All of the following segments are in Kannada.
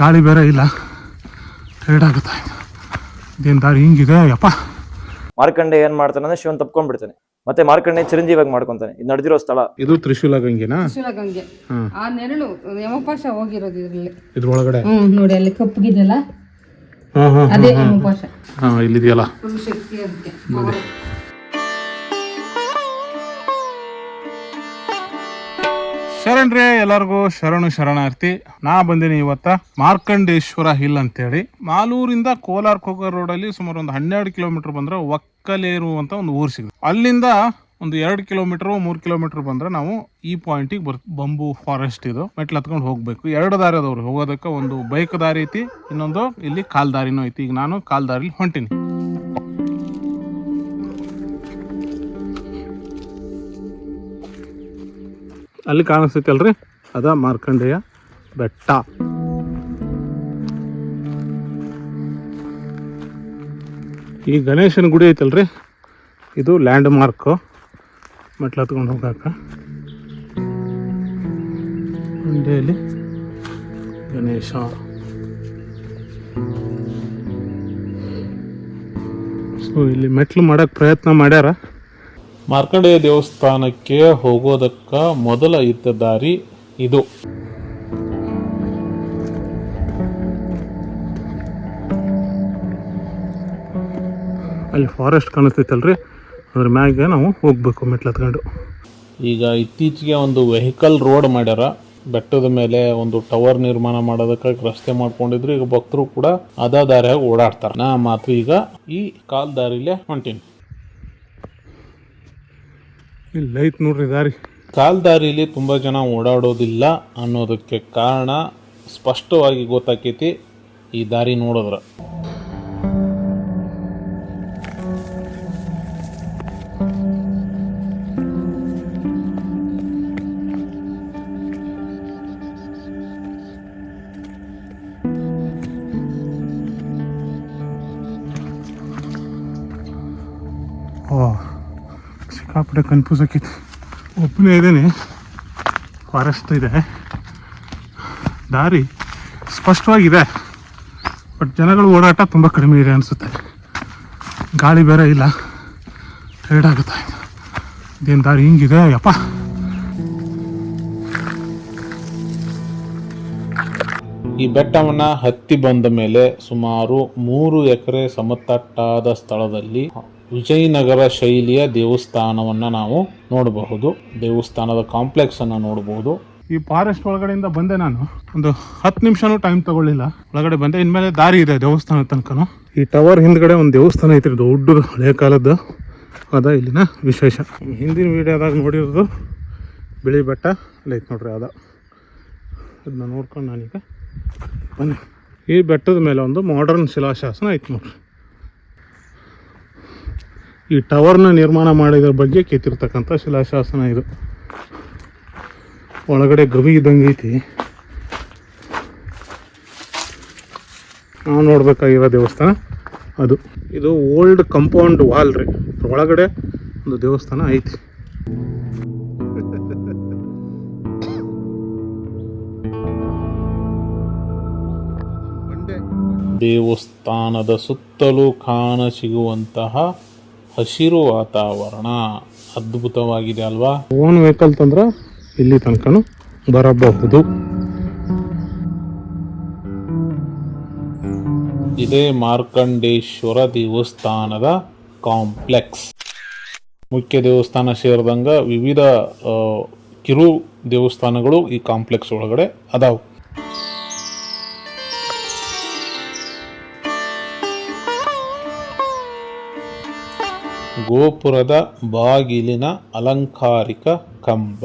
ಗಾಳಿ ಬೇರೆ ಇಲ್ಲ. ಟೈರ್ಡ್ ಆಗುತ್ತೆ. ಇದೇನು ದಾರಿ ಹಿಂಗಿದೆ ಯಪ್ಪ. ಮಾರ್ಕಂಡೆ ಏನ್ ಮಾಡ್ತಾನೆ ಅಂದ್ರೆ ಶಿವನ್ ತಪ್ಕೊಂಡ್ಬಿಡ್ತಾನೆ ಮತ್ತೆ ಮಾರ್ಕಂಡೆ ಚಿರಂಜೀವಿಯಾಗಿ ಮಾಡ್ಕೊಂತಾನೆ. ಇದು ನಡೆದಿರೋ ಸ್ಥಳ. ಇದು ತ್ರಿಶೂಲ ಗಂಗೆನಾ? ತ್ರಿಶೂಲ ಗಂಗೆ. ಆ ನೆರಳು ಯಮಪಾಶ ಹೋಗಿರೋದು ಇದ್ರಲ್ಲಿ. ಇದ್ರೊಳಗಡೆ? ಹ್ಮ್ ನೋಡಿ ಅಲ್ಲಿ ಕಪ್ಪಗಿದೆಯಲ್ಲ ಹಾ ಹಾ ಅದೇ ಯಮಪಾಶ. ಹಾ ಇಲ್ಲಿದೆಯಲ್ಲ? ಶಕ್ತಿ ಅದಕ್ಕೆ. power. ಶರಣ್ರಿ ಎಲ್ಲರಿಗೂ ಶರಣು ಶರಣಾರ್ಥಿ. ನಾ ಬಂದೀನಿ ಇವತ್ತ ಮಾರ್ಕಂಡೇಶ್ವರ ಹಿಲ್ ಅಂತೇಳಿ. ಮಾಲೂರಿಂದ ಕೋಲಾರಕ್ಕೆ ರೋಡ್ ರೋಡಲ್ಲಿ ಸುಮಾರು ಒಂದು ಹನ್ನೆರಡು ಕಿಲೋಮೀಟರ್ ಬಂದ್ರೆ ಒಕ್ಕಲೇರು ಅಂತ ಒಂದು ಊರು ಸಿಗುತ್ತೆ. ಅಲ್ಲಿಂದ ಒಂದು ಎರಡು ಕಿಲೋಮೀಟರ್, ಮೂರು ಕಿಲೋಮೀಟರ್ ಬಂದ್ರೆ ನಾವು ಈ ಪಾಯಿಂಟಿಗೆ ಬರ್, ಬಂಬು ಫಾರೆಸ್ಟ್ ಇದು. ಮೆಟ್ಲು ಹತ್ಕೊಂಡು ಹೋಗ್ಬೇಕು. ಎರಡು ದಾರಿ ಅದವ್ರು. ಹೋಗೋದಕ್ಕೆ ಒಂದು ಬೈಕ್ ದಾರಿ ಐತಿ, ಇನ್ನೊಂದು ಇಲ್ಲಿ ಕಾಲ್ ದಾರಿನೂ ಐತಿ. ಈಗ ನಾನು ಕಾಲ್ ದಾರಿಲಿ ಹೊಂಟೀನಿ. ಅಲ್ಲಿ ಕಾಣಿಸ್ತೈತಲ್ರಿ? ಅದ ಮಾರ್ಕಂಡೇಯ ಬೆಟ್ಟ. ಈ ಗಣೇಶನ ಗುಡಿ ಐತಲ್ರಿ? ಇದು ಲ್ಯಾಂಡ್ ಮಾರ್ಕ್ ಮೆಟ್ಲು ಹತ್ಕೊಂಡು ಹೋಗಾಕ. ಮಂಡ್ಯಲ್ಲಿ ಗಣೇಶ. ಸೊ ಇಲ್ಲಿ ಮೆಟ್ಲು ಮಾಡಕ್ ಪ್ರಯತ್ನ ಮಾಡ್ಯಾರ. ಮಾರ್ಕಂಡೇಯ ದೇವಸ್ಥಾನಕ್ಕೆ ಹೋಗೋದಕ್ಕ ಮೊದಲ ಇದ್ದ ದಾರಿ ಇದು. ಅಲ್ಲಿ ಫಾರೆಸ್ಟ್ ಕಾಣಿಸ್ತೈತಲ್ರಿ ಅದ್ರ ಮ್ಯಾಗೆ ನಾವು ಹೋಗ್ಬೇಕು ಮೆಟ್ಲು ಹತ್ಕೊಂಡು. ಈಗ ಇತ್ತೀಚೆಗೆ ಒಂದು ವೆಹಿಕಲ್ ರೋಡ್ ಮಾಡ್ಯಾರ. ಬೆಟ್ಟದ ಮೇಲೆ ಒಂದು ಟವರ್ ನಿರ್ಮಾಣ ಮಾಡೋದಕ್ಕೆ ರಸ್ತೆ ಮಾಡ್ಕೊಂಡಿದ್ರು. ಈಗ ಭಕ್ತರು ಕೂಡ ಅದ ದಾರಿಯಾಗಿ ಓಡಾಡ್ತಾರೆ. ನಾ ಮಾತ್ರ ಈಗ ಈ ಕಾಲ್ ದಾರಿಲೇ ಹೊಂಟೀನಿ. ಇಲ್ಲಿ ಲೈಟ್ ನೋಡ್ರಿ ದಾರಿ. ಕಾಲ್ ದಾರಿಲಿ ತುಂಬಾ ಜನ ಓಡಾಡೋದಿಲ್ಲ ಅನ್ನೋದಕ್ಕೆ ಕಾರಣ ಸ್ಪಷ್ಟವಾಗಿ ಗೊತ್ತಾಕೈತಿ ಈ ದಾರಿ ನೋಡಿದ್ರ. ಓ ಸಿಕ್ಕಾಪಟ್ಟೆ ಕನ್ಫ್ಯೂಸ್ ಆಕೈತಿ. ಒಬ್ಬನೇ ಇದ್ದೇನೆ ಫಾರೆಸ್ಟ್ ಇದೆ. ದಾರಿ ಸ್ಪಷ್ಟವಾಗಿದೆ. ಬಟ್ ಜನಗಳು ಓಡಾಟ ತುಂಬ ಕಡಿಮೆ ಇದೆ ಅನಿಸುತ್ತೆ. ಗಾಳಿ ಬೇರೆ ಇಲ್ಲ. ಟೈರ್ಡ್ ಆಗುತ್ತೆ. ಇದೇನು ದಾರಿ ಹಿಂಗಿದೆ? ಯಪ್ಪ. ಈ ಬೆಟ್ಟವನ್ನು ಹತ್ತಿ ಬಂದ ಮೇಲೆ ಸುಮಾರು ಮೂರು ಎಕರೆ ಸಮತಟ್ಟಾದ ಸ್ಥಳದಲ್ಲಿ ವಿಜಯನಗರ ಶೈಲಿಯ ದೇವಸ್ಥಾನವನ್ನ ನಾವು ನೋಡಬಹುದು. ದೇವಸ್ಥಾನದ ಕಾಂಪ್ಲೆಕ್ಸ್ ಅನ್ನ ನೋಡಬಹುದು. ಈ ಫಾರೆಸ್ಟ್ ಒಳಗಡೆಯಿಂದ ಬಂದೆ ನಾನು. ಒಂದು ಹತ್ತು ನಿಮಿಷನೂ ಟೈಮ್ ತಗೊಳ್ಳಿಲ್ಲ. ಒಳಗಡೆ ಬಂದೆ. ಇನ್ಮೇಲೆ ದಾರಿ ಇದೆ ದೇವಸ್ಥಾನ ತನಕನು. ಈ ಟವರ್ ಹಿಂದ್ಗಡೆ ಒಂದು ದೇವಸ್ಥಾನ ಐತ್ರಿ. ದೊಡ್ಡ ಹಳೆ ಕಾಲದ್ದು ಅದ ಇಲ್ಲಿನ ವಿಶೇಷ. ಹಿಂದಿನ ವಿಡಿಯೋದಾಗ ನೋಡಿರೋದು ಬಿಳಿ ಬೆಟ್ಟ ಐತೆ ನೋಡ್ರಿ ಅದ. ಅದನ್ನ ನೋಡ್ಕೊಂಡು ನಾನೀಗ ಬನ್ನಿ ಈ ಬೆಟ್ಟದ ಮೇಲೆ ಒಂದು ಮಾಡರ್ನ್ ಶಿಲಾಶಾಸನ ಐತೆ ನೋಡ್ರಿ. ಈ ಟವರ್ನ ನಿರ್ಮಾಣ ಮಾಡಿದ್ರ ಬಗ್ಗೆ ಕೆತ್ತಿರ್ತಕ್ಕಂಥ ಶಿಲಾಶಾಸನ ಇದು. ಒಳಗಡೆ ಗವಿ ಇದ್ದಂಗೆ ಐತಿ. ನಾವು ನೋಡ್ಬೇಕಾಗಿರೋ ದೇವಸ್ಥಾನ ಅದು. ಇದು ಓಲ್ಡ್ ಕಂಪೌಂಡ್ ವಾಲ್ ರೀ. ಒಳಗಡೆ ಒಂದು ದೇವಸ್ಥಾನ ಐತಿ. ದೇವಸ್ಥಾನದ ಸುತ್ತಲೂ ಕಾಣ ಸಿಗುವಂತಹ ಹಸಿರು ವಾತಾವರಣ ಅದ್ಭುತವಾಗಿದೆ ಅಲ್ವಾ? ಓನ್ ವೆಹಿಕಲ್ ತಂದ್ರ ಇಲ್ಲಿ ತನಕ ಬರಬಹುದು. ಇದೇ ಮಾರ್ಕಂಡೇಶ್ವರ ದೇವಸ್ಥಾನದ ಕಾಂಪ್ಲೆಕ್ಸ್. ಮುಖ್ಯ ದೇವಸ್ಥಾನ ಸೇರಿದಂಗ ವಿವಿಧ ಕಿರು ದೇವಸ್ಥಾನಗಳು ಈ ಕಾಂಪ್ಲೆಕ್ಸ್ ಒಳಗಡೆ ಅದಾವು. ಗೋಪುರದ ಬಾಗಿಲಿನ ಅಲಂಕಾರಿಕ ಕಂಬ.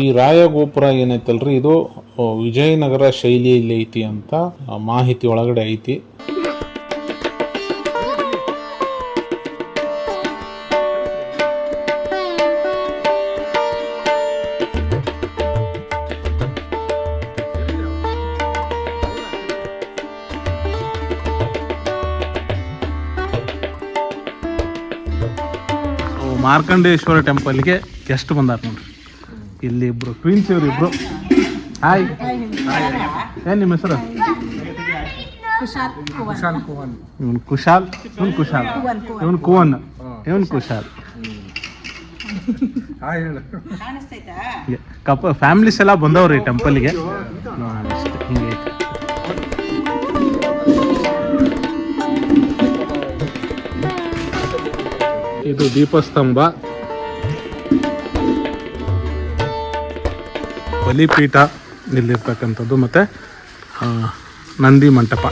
ಈ ರಾಯಗೋಪುರ ಏನೈತಲ್ರಿ? ಇದು ವಿಜಯನಗರ ಶೈಲಿಯಲ್ಲಿ ಐತಿ ಅಂತ ಮಾಹಿತಿ ಒಳಗಡೆ ಐತಿ. ಮಾರ್ಕಂಡೇಶ್ವರ ಟೆಂಪಲ್ಗೆ ಗೆಸ್ಟ್ ಬಂದಾರ ನೋಡ್ರಿ. ಇಲ್ಲಿ ಇಬ್ರು ಟ್ವಿನ್ಸ್ ಇವ್ರು ಇಬ್ರು. ಹಾಯ್ ಏನು ನಿಮ್ಮ ಹೆಸರು? ಇವನು ಕುಶಾಲ್ ಇವನ್ ಕುಶಾಲ್. ಇವನ್ ಕುವನ್ ಇವನ್ ಕುಶಾಲ್. ಕಪ ಫ್ಯಾಮಿಲೀಸ್ ಎಲ್ಲ ಬಂದವ್ರಿ ಟೆಂಪಲ್ಗೆ ಹಿಂಗೆ ಇದು ದೀಪಸ್ತಂಭ. ಬಲಿಪೀಠ ಇಲ್ಲಿರ್ತಕ್ಕಂಥದ್ದು ಮತ್ತು ನಂದಿ ಮಂಟಪ.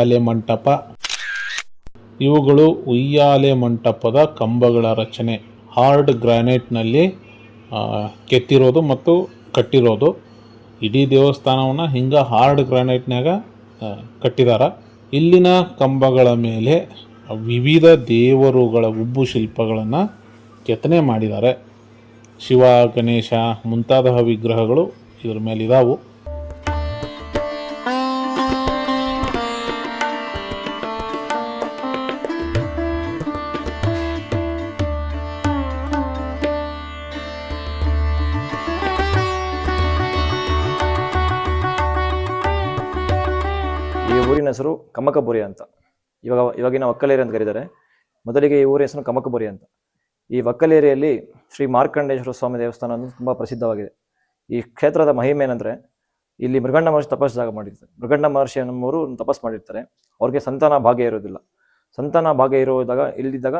ಉಯ್ಯಾಲೆ ಮಂಟಪ. ಇವುಗಳು ಉಯ್ಯಾಲೆ ಮಂಟಪದ ಕಂಬಗಳ ರಚನೆ. ಹಾರ್ಡ್ ಗ್ರಾನೈಟ್ನಲ್ಲಿ ಕೆತ್ತಿರೋದು ಮತ್ತು ಕಟ್ಟಿರೋದು. ಇಡೀ ದೇವಸ್ಥಾನವನ್ನು ಹಿಂಗೆ ಹಾರ್ಡ್ ಗ್ರಾನೈಟ್ನಾಗ ಕಟ್ಟಿದಾರ. ಇಲ್ಲಿನ ಕಂಬಗಳ ಮೇಲೆ ವಿವಿಧ ದೇವರುಗಳ ಉಬ್ಬು ಶಿಲ್ಪಗಳನ್ನು ಕೆತ್ತನೆ ಮಾಡಿದ್ದಾರೆ. ಶಿವ, ಗಣೇಶ ಮುಂತಾದ ವಿಗ್ರಹಗಳು ಇದ್ರ ಮೇಲೆ ಇದಾವು ಹೆಸರು ಕಮಕಬುರಿ ಅಂತ. ಇವಾಗ, ಇವಾಗಿನ ಒಕ್ಕಲೇರಿ ಅಂತ ಕರೀತಾರೆ. ಮೊದಲಿಗೆ ಈ ಊರ ಹೆಸರು ಕಮಕಬುರಿ ಅಂತ. ಈ ಒಕ್ಕಲೇರಿಯಲ್ಲಿ ಶ್ರೀ ಮಾರ್ಕಂಡೇಶ್ವರ ಸ್ವಾಮಿ ದೇವಸ್ಥಾನ ಅನ್ನೋದು ತುಂಬ ಪ್ರಸಿದ್ಧವಾಗಿದೆ. ಈ ಕ್ಷೇತ್ರದ ಮಹಿಮೆ ಏನಂದ್ರೆ, ಇಲ್ಲಿ ಮೃಗಂಡ ಮಹರ್ಷಿ ತಪಸ್ ಜಾಗ ಮಾಡಿರ್ತಾರೆ. ಮೃಗಂಡ ಮಹರ್ಷಿ ಅನ್ನೋರು ತಪಸ್ ಮಾಡಿರ್ತಾರೆ. ಅವ್ರಿಗೆ ಸಂತಾನ ಭಾಗ್ಯ ಇರೋದಿಲ್ಲ. ಸಂತಾನ ಭಾಗ್ಯ ಇರೋದಾಗ ಇಲ್ಲಿದ್ದಾಗ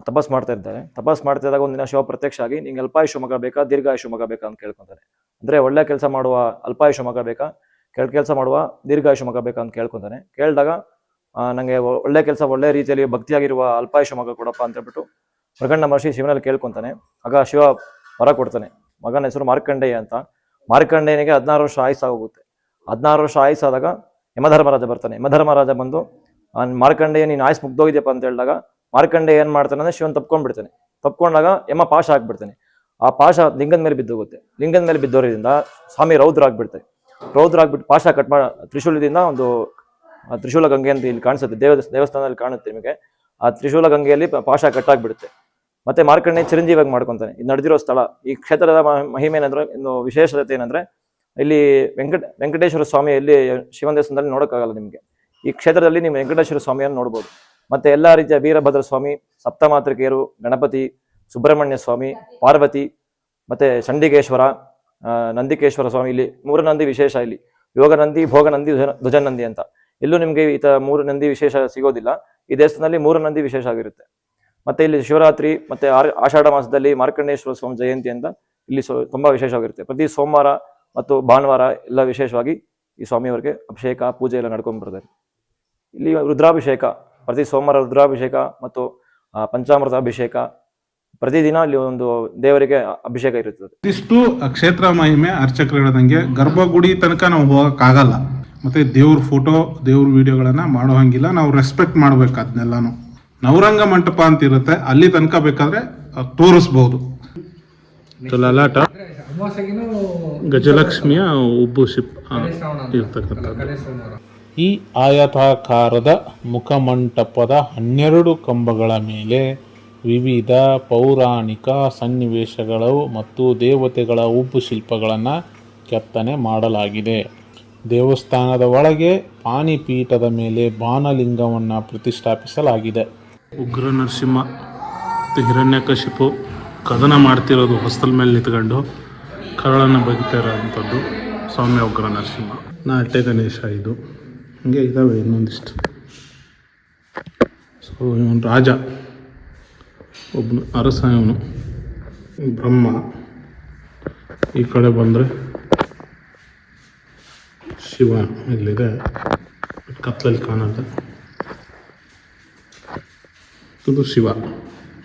ತಪಸ್ ಮಾಡ್ತಾ ಇರ್ತಾರೆ. ತಪಸ್ ಮಾಡ್ತಾ ಇದ್ದಾಗ ಒಂದಿನ ಶಿವ ಪ್ರತ್ಯಕ್ಷ ಆಗಿ, ನಿಂಗೆ ಅಲ್ಪಾಯುಷ ಮಗ ಬೇಕಾ ದೀರ್ಘಾಯುಷ ಮಗ ಬೇಕಾ? ಅಂತ ಕೇಳ್ಕೊತಾರೆ. ಅಂದ್ರೆ ಒಳ್ಳೆ ಕೆಲಸ ಮಾಡುವ ಅಲ್ಪಾಯುಷ ಮಗ ಬೇಕಾ? ಕೆಳ ಕೆಲಸ ಮಾಡುವ ದೀರ್ಘಾಯುಷ ಮಗ ಬೇಕಾ ಅಂತ ಕೇಳ್ಕೊಂತಾನೆ ಕೇಳಿದಾಗ ನನಗೆ ಒಳ್ಳೆ ಕೆಲಸ, ಒಳ್ಳೆ ರೀತಿಯಲ್ಲಿ ಭಕ್ತಿಯಾಗಿರುವ ಅಲ್ಪಾಯುಷ ಮಗ ಕೊಡಪ್ಪ ಅಂತ ಹೇಳ್ಬಿಟ್ಟು ಮೃಗಂಡ ಮಹರ್ಷಿ ಶಿವನಲ್ಲಿ ಕೇಳ್ಕೊತಾನೆ. ಆಗ ಶಿವ ವರ ಕೊಡ್ತಾನೆ. ಮಗನ ಹೆಸರು ಮಾರ್ಕಂಡೇಯ ಅಂತ. ಮಾರ್ಕಂಡೇಯನಿಗೆ ಹದಿನಾರು ವರ್ಷ ಆಯುಸ್ಸಾಗೋಗುತ್ತೆ ಹದಿನಾರು ವರ್ಷ ಆಯುಸ್ಸಾದಾಗ ಯಮಧರ್ಮರಾಜ ಬರ್ತಾನೆ. ಯಮಧರ್ಮರಾಜ ಬಂದು ಮಾರ್ಕಂಡೇಯ ನೀನು ಆಯುಸ್ ಮುಗ್ದೋಗಿದ್ಯಪ್ಪ ಅಂತ ಹೇಳಿದಾಗ ಮಾರ್ಕಂಡೇಯ ಏನು ಮಾಡ್ತಾನೆ ಅಂದ್ರೆ ಶಿವನ್ ತಪ್ಕೊಂಡ್ಬಿಡ್ತಾನೆ. ತಪ್ಕೊಂಡಾಗ ಯಮ ಪಾಶ ಹಾಕ್ಬಿಡ್ತಾನೆ ಆ ಪಾಶ ಲಿಂಗದ ಮೇಲೆ ಬಿದ್ದೋಗುತ್ತೆ. ಲಿಂಗದ ಮೇಲೆ ಬಿದ್ದೋದ್ರಿಂದ ಸ್ವಾಮಿ ರೌದ್ರ ಆಗ್ಬಿಡ್ತಾರೆ ರೌದ್ರ ಆಗ್ಬಿಟ್ಟು ಪಾಶ ಕಟ್ ಮಾಡ ತ್ರಿಶೂಲದಿಂದ ಒಂದು ತ್ರಿಶೂಲ ಗಂಗೆ ಅಂತ ಇಲ್ಲಿ ಕಾಣಿಸುತ್ತೆ. ದೇವ ದೇವಸ್ಥಾನದಲ್ಲಿ ಕಾಣುತ್ತೆ ನಿಮಗೆ. ಆ ತ್ರಿಶೂಲ ಗಂಗೆಯಲ್ಲಿ ಪಾಶ ಕಟ್ಟಾಗ್ಬಿಡುತ್ತೆ ಮತ್ತೆ ಮಾರ್ಕಂಡೆ ಚಿರಂಜೀವಾಗಿ ಮಾಡ್ಕೊತಾನೆ. ಇದು ನಡೆದಿರೋ ಸ್ಥಳ. ಈ ಕ್ಷೇತ್ರದ ಮಹಿಮೆ ಏನಂದ್ರೆ ಇನ್ನು ವಿಶೇಷತೆ ಏನಂದ್ರೆ ಇಲ್ಲಿ ವೆಂಕಟ ವೆಂಕಟೇಶ್ವರ ಸ್ವಾಮಿ ಇಲ್ಲಿ ಶಿವನ ದೇವಸ್ಥಾನದಲ್ಲಿ ನೋಡೋಕ್ಕಾಗಲ್ಲ ನಿಮಗೆ. ಈ ಕ್ಷೇತ್ರದಲ್ಲಿ ನೀವು ವೆಂಕಟೇಶ್ವರ ಸ್ವಾಮಿಯನ್ನು ನೋಡ್ಬೋದು. ಮತ್ತೆ ಎಲ್ಲ ರೀತಿಯ ವೀರಭದ್ರ ಸ್ವಾಮಿ ಸಪ್ತಮಾತೃಕೆಯರು ಗಣಪತಿ ಸುಬ್ರಹ್ಮಣ್ಯ ಸ್ವಾಮಿ ಪಾರ್ವತಿ ಮತ್ತೆ ಚಂಡಿಕೇಶ್ವರ ಆ, ನಂದಿಕೇಶ್ವರ ಸ್ವಾಮಿ ಇಲ್ಲಿ, ಮೂರು ನಂದಿ ವಿಶೇಷ ಇಲ್ಲಿ. ಯೋಗ ನಂದಿ, ಭೋಗ ನಂದಿ, ಧ್ವಜ- ನಂದಿ ಅಂತ. ಎಲ್ಲೂ ನಿಮಗೆ ಈ ತರ ಮೂರು ನಂದಿ ವಿಶೇಷ ಸಿಗೋದಿಲ್ಲ. ಈ ದೇವಸ್ಥಾನದಲ್ಲಿ ಮೂರು ನಂದಿ ವಿಶೇಷ ಆಗಿರುತ್ತೆ. ಮತ್ತೆ ಇಲ್ಲಿ ಶಿವರಾತ್ರಿ, ಮತ್ತೆ ಆಷಾಢ ಮಾಸದಲ್ಲಿ ಮಾರ್ಕಂಡೇಶ್ವರ ಸ್ವಾಮಿ ಜಯಂತಿ ಅಂತ ಇಲ್ಲಿ ತುಂಬಾ ವಿಶೇಷವಾಗಿರುತ್ತೆ ಪ್ರತಿ ಸೋಮವಾರ ಮತ್ತು ಭಾನುವಾರ ಎಲ್ಲ ವಿಶೇಷವಾಗಿ ಈ ಸ್ವಾಮಿಯವರಿಗೆ ಅಭಿಷೇಕ, ಪೂಜೆ ಎಲ್ಲ ನಡ್ಕೊಂಡು ಬರ್ತಾರೆ. ಇಲ್ಲಿ ರುದ್ರಾಭಿಷೇಕ, ಪ್ರತಿ ಸೋಮವಾರ ರುದ್ರಾಭಿಷೇಕ ಮತ್ತು ಪಂಚಾಮೃತ ಅಭಿಷೇಕ ಪ್ರತಿದಿನ ಅಲ್ಲಿ ಒಂದು ದೇವರಿಗೆ ಅಭಿಷೇಕ ಇರುತ್ತದೆ. ಇದಿಷ್ಟು ಕ್ಷೇತ್ರ ಮಹಿಮೆ ಅರ್ಚಕರು ಹೇಳ್ದಂಗೆ ಗರ್ಭಗುಡಿ ತನಕ ನಾವು ಹೋಗಕ್ಕಾಗಲ್ಲ. ಮತ್ತೆ ದೇವ್ರ ಫೋಟೋ ದೇವ್ರ ವಿಡಿಯೋಗಳನ್ನ ಮಾಡೋ ಹಂಗಿಲ್ಲ ನಾವು ರೆಸ್ಪೆಕ್ಟ್ ಮಾಡ್ಬೇಕು ಅದನ್ನೆಲ್ಲಾನು ನವರಂಗ ಮಂಟಪ ಅಂತ ಇರುತ್ತೆ ಅಲ್ಲಿ ತನಕ ಬೇಕಾದ್ರೆ ತೋರಿಸ್ಬಹುದು ಲಲಾಟ ಗಜಲಕ್ಷ್ಮಿಯ ಉಬ್ಬು ಶಿಪ್ ಇರ್ತಕ್ಕಂಥದ್ದು. ಈ ಆಯತಾಕಾರದ ಮುಖಮಂಟಪದ ಹನ್ನೆರಡು ಕಂಬಗಳ ಮೇಲೆ ವಿವಿಧ ಪೌರಾಣಿಕ ಸನ್ನಿವೇಶಗಳು ಮತ್ತು ದೇವತೆಗಳ ಉಬ್ಬು ಶಿಲ್ಪಗಳನ್ನು ಕೆತ್ತನೆ ಮಾಡಲಾಗಿದೆ. ದೇವಸ್ಥಾನದ ಒಳಗೆ ಪಾನಿಪೀಠದ ಮೇಲೆ ಬಾನಲಿಂಗವನ್ನು ಪ್ರತಿಷ್ಠಾಪಿಸಲಾಗಿದೆ. ಉಗ್ರ ನರಸಿಂಹ ಹಿರಣ್ಯಕಶಿಪು ಕದನ ಮಾಡ್ತಿರೋದು ಹೊಸ್ತಲ ಮೇಲೆ ನಿಂತ್ಕೊಂಡು ಕರಳನ್ನು ಬಗಿತಾ ಇರೋವಂಥದ್ದು ಸೌಮ್ಯ ಉಗ್ರ ನರಸಿಂಹ. ನಾಟ್ಯ ಗಣೇಶ ಇದು. ಹೀಗೆ ಇದ್ದಾವೆ ಇನ್ನೊಂದಿಷ್ಟು. ಸೊ ಇವನು ರಾಜ. ಒಬ್ಬನು ಅರಸ ಬ್ರಹ್ಮ ಈ ಕಡೆ ಬಂದರೆ ಶಿವ ಇಲ್ಲಿದೆ ಕತ್ತಲಲ್ಲಿ ಕಾಣುತ್ತೆ. ಇದು ಶಿವ,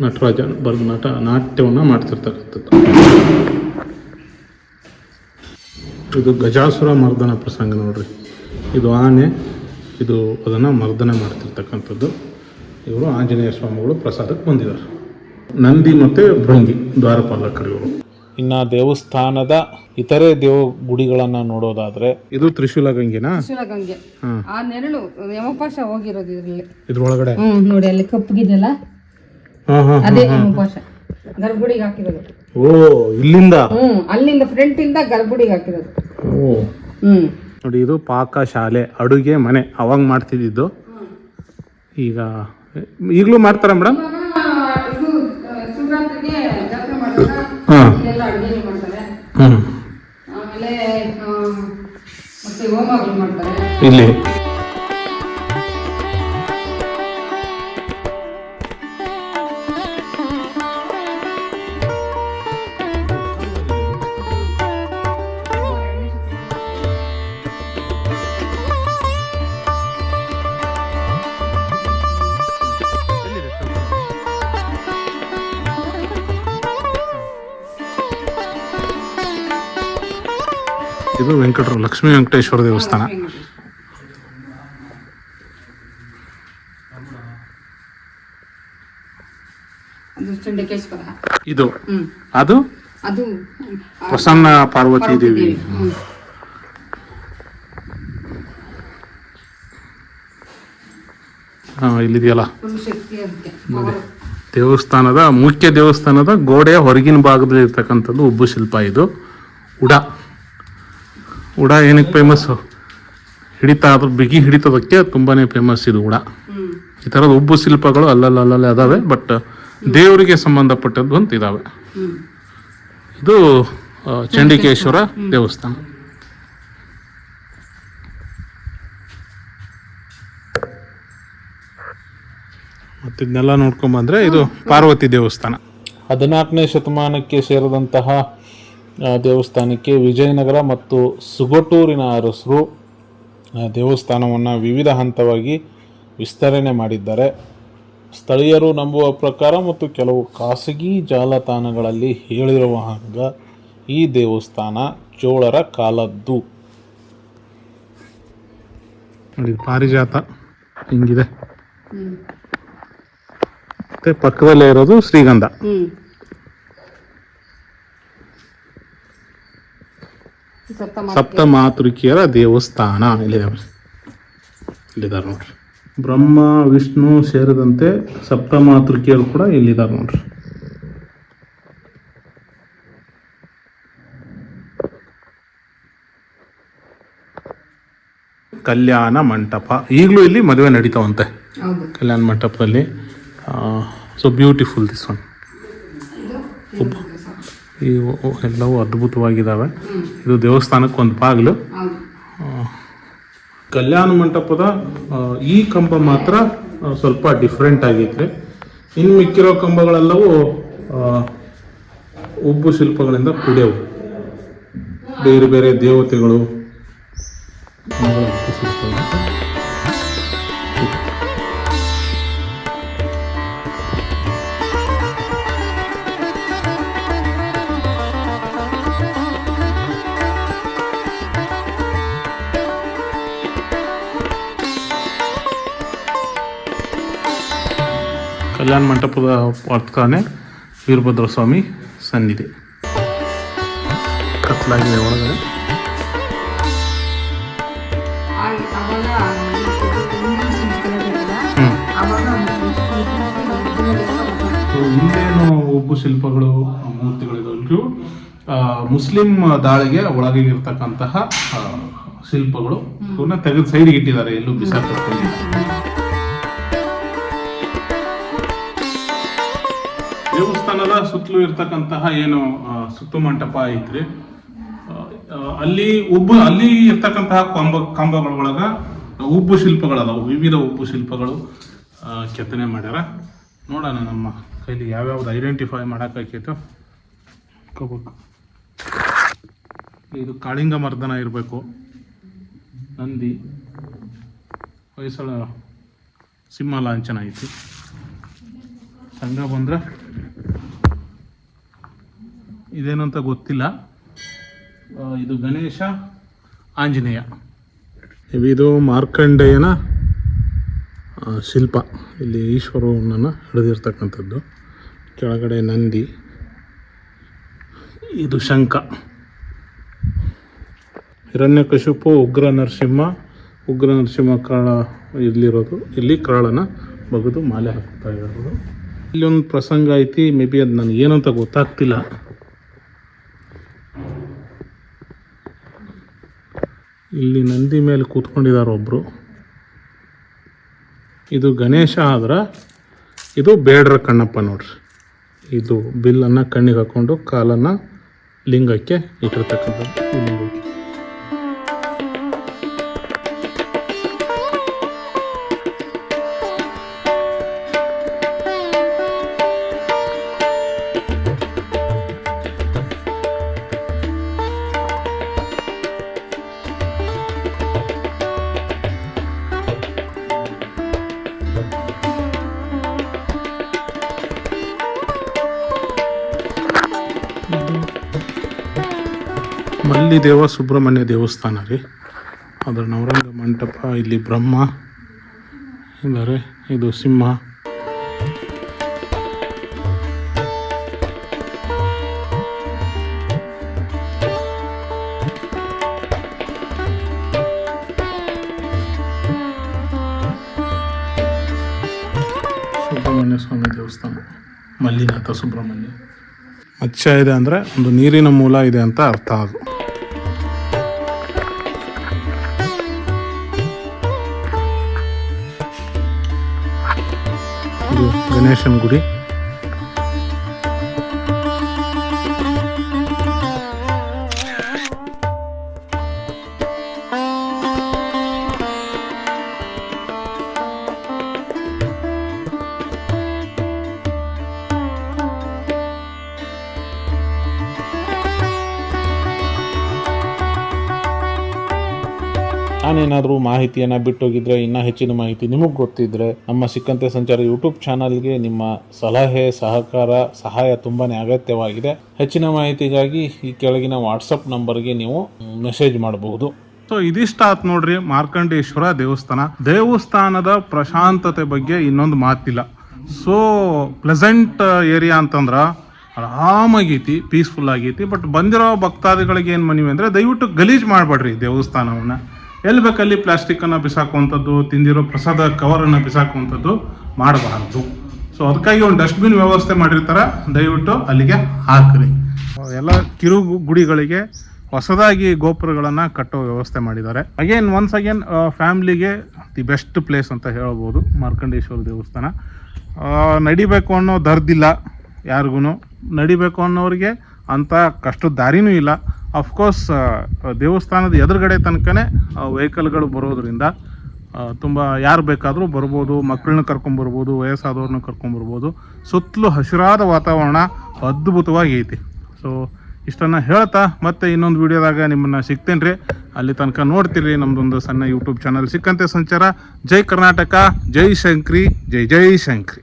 ನಟರಾಜ ಬರ್ಗ ನಟ ನಾಟ್ಯವನ್ನು ಮಾಡ್ತಿರ್ತಕ್ಕಂಥದ್ದು. ಇದು ಗಜಾಸುರ ಮರ್ದನ ಪ್ರಸಂಗ ನೋಡ್ರಿ. ಇದು ಆನೆ, ಇದು ಅದನ್ನು ಮರ್ದನ ಮಾಡ್ತಿರ್ತಕ್ಕಂಥದ್ದು. ಇವರು ಆಂಜನೇಯ ಸ್ವಾಮಿಗಳು ಪ್ರಸಾದಕ್ಕೆ ಬಂದಿದ್ದಾರೆ. ನಂದಿ ಮತ್ತು ಭೃಂಗಿ ದ್ವಾರಪಾಲಕರು ಇವರು ಇನ್ನು ದೇವಸ್ಥಾನದ ಇತರೆ ದೇವ ಗುಡಿಗಳನ್ನ ನೋಡೋದಾದ್ರೆ ಇದು ತ್ರಿಶೂಲ ಗಂಗೆನಾ ಶಿವಗಂಗೆ ಗಂಗೆ ಆ ನೆರಳು ಯಮಪಾಶ ಹೋಗಿರೋದು ಇದ್ರಲ್ಲಿ. ಇದ್ರೊಳಗಡೆ? ಹ್ಮ್ ನೋಡಿ ಅಲ್ಲಿ ಕಪ್ಪಗಿದೆಲ್ಲ ಹಾಂ ಹಾಂ ಅದೇ ಯಮಪಾಶ. ಗರ್ಭುಡಿಗೆ ಹಾಕಿರೋದು. ಓ ಇಲ್ಲಿಂದ? ಹ್ಮ್ ಅಲ್ಲಿಂದ ಫ್ರಂಟ್ ಇಂದ ಗರ್ಭುಡಿಗೆ ಹಾಕಿರೋದು. ಓ. ಹ್ಮ್. ನೋಡಿ ಇದು ಪಾಕ ಶಾಲೆ ಅಡುಗೆ ಮನೆ ಅವಾಗ ಮಾಡ್ತಿದ್ದಿದ್ದು. ಈಗ ಈಗಲೂ ಮಾಡ್ತಾರ ಮೇಡಮ್ ಇದು ಆ, ಶಿವರಾತ್ರಿಗೆ ಜಾತ್ರೆ ಇಲ್ಲೆಲ್ಲ ಅಡುಗೆ ಮಾಡ್ತಾರೆ. ಹ್ಞೂ ಆಮೇಲೆ ಮತ್ತೆ ಹೋಮಗಳು ಮಾಡ್ತಾರೆ. ಇಲ್ಲಿ. ಇದು ವೆಂಕಟರು ಲಕ್ಷ್ಮೀ ವೆಂಕಟೇಶ್ವರ ದೇವಸ್ಥಾನ. ಇದು? ಅದು? ಅದು ಪ್ರಸನ್ನ ಪಾರ್ವತಿ ದೇವಿ. ಹಾ ಇಲ್ಲಿದೆಯಲ್ಲ? ದೇವಸ್ಥಾನದ ಮುಖ್ಯ ದೇವಸ್ಥಾನದ ಗೋಡೆಯ ಹೊರಗಿನ ಭಾಗದಲ್ಲಿ ಇರ್ತಕ್ಕಂಥದ್ದು ಉಬ್ಬು ಶಿಲ್ಪ ಇದು. ಉಡ. ಉಡ ಏನಕ್ಕೆ ಫೇಮಸ್ಸು ಹಿಡಿತಾ ಅದ್ರ ಬಿಗಿ ಹಿಡಿತದಕ್ಕೆ ತುಂಬಾನೇ ಫೇಮಸ್ ಇದು ಉಡ. ಈ ಥರದ ಉಬ್ಬು ಶಿಲ್ಪಗಳು ಅಲ್ಲಲ್ಲಲ್ಲೇ ಅದಾವೆ ಬಟ್ ದೇವರಿಗೆ ಸಂಬಂಧಪಟ್ಟದ್ದು ಅಂತ ಇದಾವೆ. ಇದು ಚಂಡಿಕೇಶ್ವರ ದೇವಸ್ಥಾನ. ಮತ್ತಿದ್ನೆಲ್ಲ ನೋಡ್ಕೊಂಬಂದ್ರೆ ಇದು ಪಾರ್ವತಿ ದೇವಸ್ಥಾನ. ಹದಿನಾಲ್ಕನೇ ಶತಮಾನಕ್ಕೆ ಸೇರಿದಂತಹ ದೇವಸ್ಥಾನಕ್ಕೆ ವಿಜಯನಗರ ಮತ್ತು ಸುಗಟೂರಿನ ಅರಸರು ದೇವಸ್ಥಾನವನ್ನು ವಿವಿಧ ಹಂತವಾಗಿ ವಿಸ್ತರಣೆ ಮಾಡಿದ್ದಾರೆ. ಸ್ಥಳೀಯರು ನಂಬುವ ಪ್ರಕಾರ ಮತ್ತು ಕೆಲವು ಖಾಸಗಿ ಜಾಲತಾಣಗಳಲ್ಲಿ ಹೇಳಿರುವ ಹಾಗ ಈ ದೇವಸ್ಥಾನ ಚೋಳರ ಕಾಲದ್ದು. ನೋಡಿ ಪಾರಿಜಾತ ಹಿಂಗಿದೆ. ಮತ್ತೆ ಪಕ್ಕದಲ್ಲೇ ಇರೋದು ಶ್ರೀಗಂಧ. ಹ್ಮ್ ಸಪ್ತಮ ಸಪ್ತ ಮಾತೃಕಿಯರ ದೇವಸ್ಥಾನ ಇಲ್ಲಿದೆ ಇಲ್ಲಿದ್ದಾರೆ ನೋಡ್ರಿ. ಬ್ರಹ್ಮ ವಿಷ್ಣು ಸೇರಿದಂತೆ ಸಪ್ತ ಮಾತೃಕಿಯರು ಕೂಡ ಇಲ್ಲಿದ್ದಾರೆ ನೋಡ್ರಿ. ಕಲ್ಯಾಣ ಮಂಟಪ. ಈಗಲೂ ಇಲ್ಲಿ ಮದುವೆ ನಡೀತಾವಂತೆ. ಕಲ್ಯಾಣ ಮಂಟಪದಲ್ಲಿ. ಸೊ ಬ್ಯೂಟಿಫುಲ್ ದಿಸ್ ಒನ್ ಇವು ಎಲ್ಲವೂ ಅದ್ಭುತವಾಗಿದ್ದಾವೆ ಇದು ದೇವಸ್ಥಾನಕ್ಕೆ ಒಂದು ಬಾಗಿಲು ಕಲ್ಯಾಣ ಮಂಟಪದ ಈ ಕಂಬ ಮಾತ್ರ ಸ್ವಲ್ಪ ಡಿಫ್ರೆಂಟ್ ಆಗೈತೆ. ಇನ್ನು ಮಿಕ್ಕಿರೋ ಕಂಬಗಳೆಲ್ಲವೂ ಉಬ್ಬು ಶಿಲ್ಪಗಳಿಂದ ಕೂಡ್ಯವು ಬೇರೆ ಬೇರೆ ದೇವತೆಗಳು. ಶಿಲ್ಪಗಳು. ಕಲ್ಯಾಣ ಮಂಟಪದ ಪಕ್ಕನೆ ವೀರಭದ್ರ ಸ್ವಾಮಿ ಸನ್ನಿಧಿ. ಕತ್ಲಾಗಿದೆ ಒಳಗಡೆ. ಹಿಂದಿನ ಉಬ್ಬು ಶಿಲ್ಪಗಳು ಮೂರ್ತಿಗಳಿಗೂ ಮುಸ್ಲಿಂ ದಾಳಿಗೆ ಒಳಗಿರ್ತಕ್ಕಂತಹ ಇರತಕ್ಕಂತಹ ಶಿಲ್ಪಗಳು ಇವನ್ನ ತೆಗೆದು ಸೈಡ್ಗೆ ಇಟ್ಟಿದ್ದಾರೆ ಎಲ್ಲೂ ಬಿಸಾಕಿಲ್ಲ ದೇವಸ್ಥಾನದ ಸುತ್ತಲೂ ಇರ್ತಕ್ಕಂತಹ ಏನು ಸುತ್ತು ಮಂಟಪ ಐತ್ರಿ. ಅಲ್ಲಿ ಉಬ್ಬು ಅಲ್ಲಿ ಇರ್ತಕ್ಕಂತಹ ಕಂಬ ಕಂಬಗಳ ಒಳಗ ಉಬ್ಬು ಶಿಲ್ಪಗಳದಾವು ವಿವಿಧ ಉಬ್ಬು ಶಿಲ್ಪಗಳು ಕೆತ್ತನೆ ಮಾಡ್ಯಾರ. ನೋಡೋಣ ನಮ್ಮ ಕೈಲಿ ಯಾವ್ಯಾವ್ದು ಐಡೆಂಟಿಫೈ ಮಾಡೋಕ್ಕಾಯ್ತು ಕಬೇಕು ಇದು ಕಾಳಿಂಗ ಮರ್ದನ ಇರಬೇಕು. ನಂದಿ ಹೊಯ್ಸಳ ಸಿಂಹ ಲಾಂಛನ ಐತಿ. ಸಂಘ ಬಂದ್ರೆ ಇದೇನು ಗೊತ್ತಿಲ್ಲ. ಇದು ಗಣೇಶ, ಆಂಜನೇಯ. ಇದು ಮಾರ್ಕಂಡೇಯನ ಶಿಲ್ಪ. ಇಲ್ಲಿ ಈಶ್ವರನನ್ನು ಹಿಡಿದಿರ್ತಕ್ಕಂಥದ್ದು. ಕೆಳಗಡೆ ನಂದಿ. ಇದು ಶಂಖ. ಹಿರಣ್ಯಕಶಿಪು ಉಗ್ರ ನರಸಿಂಹ ಉಗ್ರ ನರಸಿಂಹ ಕಾಳ ಇಲ್ಲಿರೋದು. ಇಲ್ಲಿ ಕಾಳನ ಬಗೆದು ಮಾಲೆ ಹಾಕ್ತಾ ಇರೋದು. ಇಲ್ಲಿ ಒಂದು ಪ್ರಸಂಗ ಐತಿ, ಮೇ ಬಿ ಅದು ನನಗೆ ಏನಂತ ಗೊತ್ತಾಗ್ತಿಲ್ಲ. ಇಲ್ಲಿ ನಂದಿ ಮೇಲೆ ಕೂತ್ಕೊಂಡಿದ್ದಾರೆ ಒಬ್ಬರು ಇದು ಗಣೇಶ ಆದ್ರೆ, ಇದು ಬೇಡ್ರ ಕಣ್ಣಪ್ಪ ನೋಡ್ರಿ. ಇದು ಬಿಲ್ಲನ್ನು ಕಣ್ಣಿಗೆ ಹಾಕ್ಕೊಂಡು ಕಾಲನ್ನು ಲಿಂಗಕ್ಕೆ ಇಟ್ಟಿರ್ತಕ್ಕಂಥದ್ದು. ಈ ದೇವ, ಸುಬ್ರಹ್ಮಣ್ಯ ದೇವಸ್ಥಾನ ರೀ. ಅದರ ನವರಂಗ ಮಂಟಪ, ಇಲ್ಲಿ ಬ್ರಹ್ಮ ಇದ್ದಾರೆ ಇದು ಸಿಂಹ. ಸುಬ್ರಹ್ಮಣ್ಯ ಸ್ವಾಮಿ ದೇವಸ್ಥಾನ, ಮಲ್ಲಿನಾಥ ಸುಬ್ರಹ್ಮಣ್ಯ. ಮತ್ಸ್ಯ ಇದೆ ಅಂದರೆ ಒಂದು ನೀರಿನ ಮೂಲ ಇದೆ ಅಂತ ಅರ್ಥ ಅದು. ಇದು ಗಣೇಶನ ಮಾಹಿತಿಯನ್ನು ಬಿಟ್ಟೋಗಿದ್ರೆ ಇನ್ನೂ ಹೆಚ್ಚಿನ ಮಾಹಿತಿ ನಿಮಗೆ ಗೊತ್ತಿದ್ರೆ ನಮ್ಮ ಸಿಕ್ಕಂತೆ ಸಂಚಾರ ಯೂಟ್ಯೂಬ್ ಚಾನಲ್ಗೆ ನಿಮ್ಮ ಸಲಹೆ, ಸಹಕಾರ, ಸಹಾಯ ತುಂಬಾನೇ ಅಗತ್ಯವಾಗಿದೆ. ಹೆಚ್ಚಿನ ಮಾಹಿತಿಗಾಗಿ ಈ ಕೆಳಗಿನ ವಾಟ್ಸಪ್ ನಂಬರ್ಗೆ ನೀವು ಮೆಸೇಜ್ ಮಾಡಬಹುದು. ಸೊ ಇದಿಷ್ಟ ಆತ್ ನೋಡ್ರಿ ಮಾರ್ಕಂಡೇಶ್ವರ ದೇವಸ್ಥಾನ. ದೇವಸ್ಥಾನದ ಪ್ರಶಾಂತತೆ ಬಗ್ಗೆ ಇನ್ನೊಂದು ಮಾತಿಲ್ಲ. ಸೊ ಪ್ಲೆಸೆಂಟ್ ಏರಿಯಾ ಅಂತಂದ್ರ ಆರಾಮಾಗೈತಿ ಪೀಸ್ಫುಲ್ ಆಗೈತಿ ಬಟ್ ಬಂದಿರೋ ಭಕ್ತಾದಿಗಳಿಗೆ ಏನು ಮನವಿ ಅಂದರೆ ದಯವಿಟ್ಟು ಗಲೀಜು ಮಾಡಬೇಡ್ರಿ ದೇವಸ್ಥಾನವನ್ನ. ಎಲ್ಲಿ ಬೇಕಲ್ಲಿ ಪ್ಲಾಸ್ಟಿಕ್ಕನ್ನು ಬಿಸಾಕುವಂಥದ್ದು, ತಿಂದಿರೋ ಪ್ರಸಾದ ಕವರನ್ನು ಬಿಸಾಕುವಂಥದ್ದು ಮಾಡಬಾರ್ದು. ಸೊ ಅದಕ್ಕಾಗಿ ಒಂದು ಡಸ್ಟ್ಬಿನ್ ವ್ಯವಸ್ಥೆ ಮಾಡಿರ್ತಾರೆ. ದಯವಿಟ್ಟು ಅಲ್ಲಿಗೆ ಹಾಕ್ರಿ. ಎಲ್ಲ ಕಿರು ಗುಡಿಗಳಿಗೆ ಹೊಸದಾಗಿ ಗೋಪುರಗಳನ್ನು ಕಟ್ಟೋ ವ್ಯವಸ್ಥೆ ಮಾಡಿದ್ದಾರೆ. ಅಗೇನ್ ಒನ್ಸ್ ಅಗೇನ್ ಫ್ಯಾಮ್ಲಿಗೆ ದಿ ಬೆಸ್ಟ್ ಪ್ಲೇಸ್ ಅಂತ ಹೇಳ್ಬೋದು. ಮಾರ್ಕಂಡೇಶ್ವರ ದೇವಸ್ಥಾನ. ನಡಿಬೇಕು ಅನ್ನೋ ದರ್ದಿಲ್ಲ ಯಾರಿಗೂ ನಡಿಬೇಕು ಅನ್ನೋರಿಗೆ ಅಂಥ ಕಷ್ಟದ ದಾರಿನೂ ಇಲ್ಲ. ಅಫ್ಕೋರ್ಸ್ ದೇವಸ್ಥಾನದ ಎದುರುಗಡೆ ತನಕನೇ ವೆಹಿಕಲ್ಗಳು ಬರೋದ್ರಿಂದ ತುಂಬ ಯಾರು ಬೇಕಾದರೂ ಬರ್ಬೋದು, ಮಕ್ಕಳನ್ನ ಕರ್ಕೊಂಬರ್ಬೋದು ವಯಸ್ಸಾದವ್ರನ್ನ ಕರ್ಕೊಂಬರ್ಬೋದು ಸುತ್ತಲೂ ಹಸಿರಾದ ವಾತಾವರಣ, ಅದ್ಭುತವಾಗಿ ಐತಿ. ಸೊ ಇಷ್ಟನ್ನು ಹೇಳ್ತಾ ಮತ್ತೆ ಇನ್ನೊಂದು ವಿಡಿಯೋದಾಗ ನಿಮ್ಮನ್ನು ಸಿಗ್ತೇನೆ ರೀ ಅಲ್ಲಿ ತನಕ ನೋಡ್ತೀರಿ ನಮ್ಮದೊಂದು ಸಣ್ಣ ಯೂಟ್ಯೂಬ್ ಚಾನಲ್ ಸಿಕ್ಕಂತೆ ಸಂಚಾರ. ಜೈ ಕರ್ನಾಟಕ, ಜೈ ಶಂಕ್ರಿ, ಜೈ ಜೈ ಶಂಕ್ರಿ.